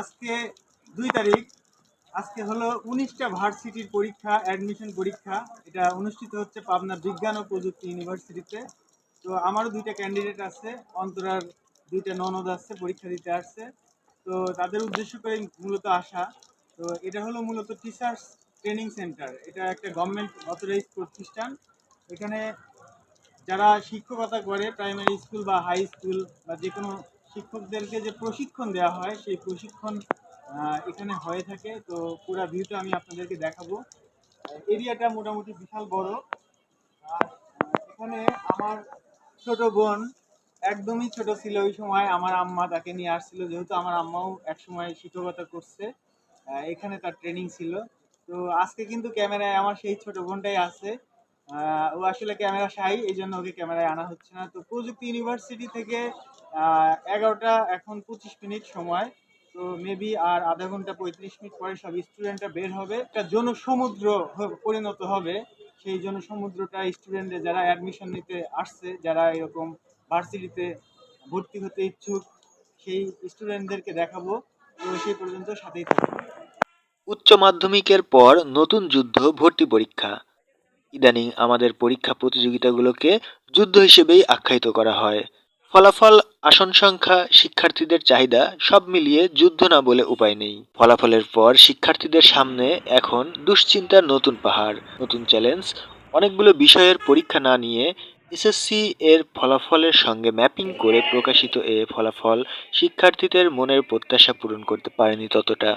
আজকে দুই তারিখ। আজকে হলো উনিশটা ভার্সিটির পরীক্ষা অ্যাডমিশন পরীক্ষা। এটা অনুষ্ঠিত হচ্ছে পাবনা বিজ্ঞান ও প্রযুক্তি ইউনিভার্সিটিতে। তো আমারও দুইটা ক্যান্ডিডেট আছে, অন্তরার দুইটা ননদ আছে, পরীক্ষা দিতে আসছে। তো তাদের উদ্দেশ্য করে মূলত আসা। তো এটা হলো মূলত টিচার্স ট্রেনিং সেন্টার এটা একটা গভর্নমেন্ট অথরাইজ প্রতিষ্ঠান। এখানে যারা শিক্ষকতা করে প্রাইমারি স্কুল বা হাই স্কুল বা যে কোনো শিক্ষকদেরকে যে প্রশিক্ষণ দেওয়া হয়, সেই প্রশিক্ষণ এখানে হয়ে থাকে। তো পুরো ভিউটা আমি আপনাদেরকে দেখাবো। এরিয়াটা মোটামুটি বিশাল বড়। আর এখানে আমার ছোট বোন, একদমই ছোট ছিল ওই সময়। আমার আম্মা তাকে নিয়ে আসছিল, যেহেতু আমার আম্মাও একসময় শিক্ষকতা করছে। এখানে তার ট্রেনিং ছিল। তো আজকে কিন্তু ক্যামেরায় আমার সেই ছোট বোনটাই আছে। ও আসলে ক্যামেরা শাই এই জন্য ওকে ক্যামেরায় আনা হচ্ছে না। তো প্রযুক্তি ইউনিভার্সিটি থেকে এগারোটা, এখন পঁচিশ মিনিট সময়। তো মেবি আর আধা ঘণ্টা পঁয়ত্রিশ মিনিট পরে সব স্টুডেন্টরা বের হবে। একটা জনসমুদ্র পরিণত হবে। সেই জনসমুদ্রটা স্টুডেন্টদের যারা অ্যাডমিশন নিতে আসছে, যারা এরকম ভার্সিটিতে ভর্তি হতে ইচ্ছুক, সেই স্টুডেন্টদেরকে দেখাবো। তো সেই পর্যন্ত সাথেই থাকবে। উচ্চ মাধ্যমিকের পর নতুন যুদ্ধ ভর্তি পরীক্ষা। ইদানিং আমাদের পরীক্ষা প্রতিযোগিতাগুলোকে যুদ্ধ হিসেবেই আখ্যায়িত করা হয়। ফলাফল, আসন সংখ্যা, শিক্ষার্থীদের চাহিদা সব মিলিয়ে যুদ্ধ না বলে উপায় নেই। ফলাফলের পর শিক্ষার্থীদের সামনে এখন দুশ্চিন্তার নতুন পাহাড়, নতুন চ্যালেঞ্জ, অনেকগুলো বিষয়ের পরীক্ষা না নিয়ে এসএসসি এর ফলাফলের সঙ্গে ম্যাপিং করে প্রকাশিত এ ফলাফল শিক্ষার্থীদের মনের প্রত্যাশা পূরণ করতে পারেনি ততটা।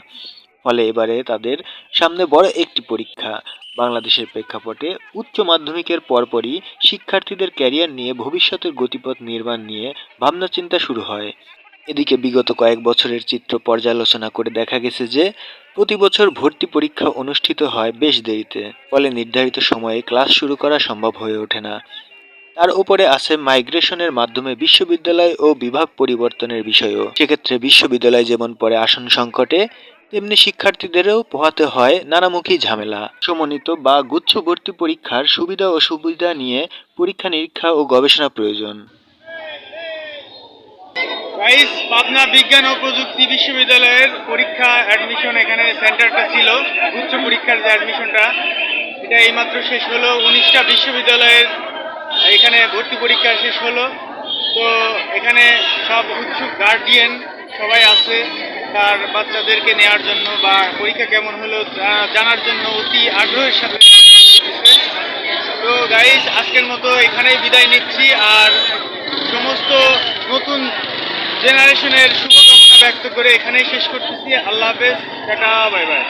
ফলে এবারে তাদের সামনে বড় একটি পরীক্ষা। বাংলাদেশের প্রেক্ষাপটে উচ্চ মাধ্যমিকের পরপরই শিক্ষার্থীদের ক্যারিয়ার নিয়ে ভবিষ্যতের গতিপথ নির্মাণ নিয়ে ভাবনা চিন্তা শুরু হয়। এদিকে বিগত কয়েক বছরের চিত্র পর্যালোচনা করে দেখা গেছে যে, প্রতি বছর ভর্তি পরীক্ষা অনুষ্ঠিত হয় বেশ দেরিতে, ফলে নির্ধারিত সময়ে ক্লাস শুরু করা সম্ভব হয়ে ওঠে না। তার উপরে আছে মাইগ্রেশনের মাধ্যমে বিশ্ববিদ্যালয় ও বিভাগ পরিবর্তনের বিষয়ও। সেক্ষেত্রে বিশ্ববিদ্যালয় যেমন পড়ে আসন সংকটে তেমনি শিক্ষার্থীদেরও পোহাতে হয় নানামুখী ঝামেলা। সমন্বিত বা গুচ্ছ ভর্তি পরীক্ষার সুবিধা ও সুবিধা নিয়ে পরীক্ষা নিরীক্ষা ও গবেষণা প্রয়োজন। গাইস পাবনা বিজ্ঞান ও প্রযুক্তি বিশ্ববিদ্যালয়ের পরীক্ষা অ্যাডমিশন এখানে সেন্টারটা ছিল উচ্চ পরীক্ষার যে অ্যাডমিশনটা এটা এইমাত্র শেষ হলো। উনিশটা বিশ্ববিদ্যালয়ের এখানে ভর্তি পরীক্ষা শেষ হলো। তো এখানে সব উৎসুক গার্ডিয়ান সবাই আছে। তার বাচ্চাদেরকে নেওয়ার জন্য বা পরীক্ষা কেমন হলো জানার জন্য অতি আগ্রহের সাথে তো গাইজ আজকের মতো এখানেই বিদায় নিচ্ছি আর সমস্ত নতুন জেনারেশনের শুভকামনা ব্যক্ত করে এখানেই শেষ করতেছি। আল্লাহ হাফেজ, টাটা বাই বাই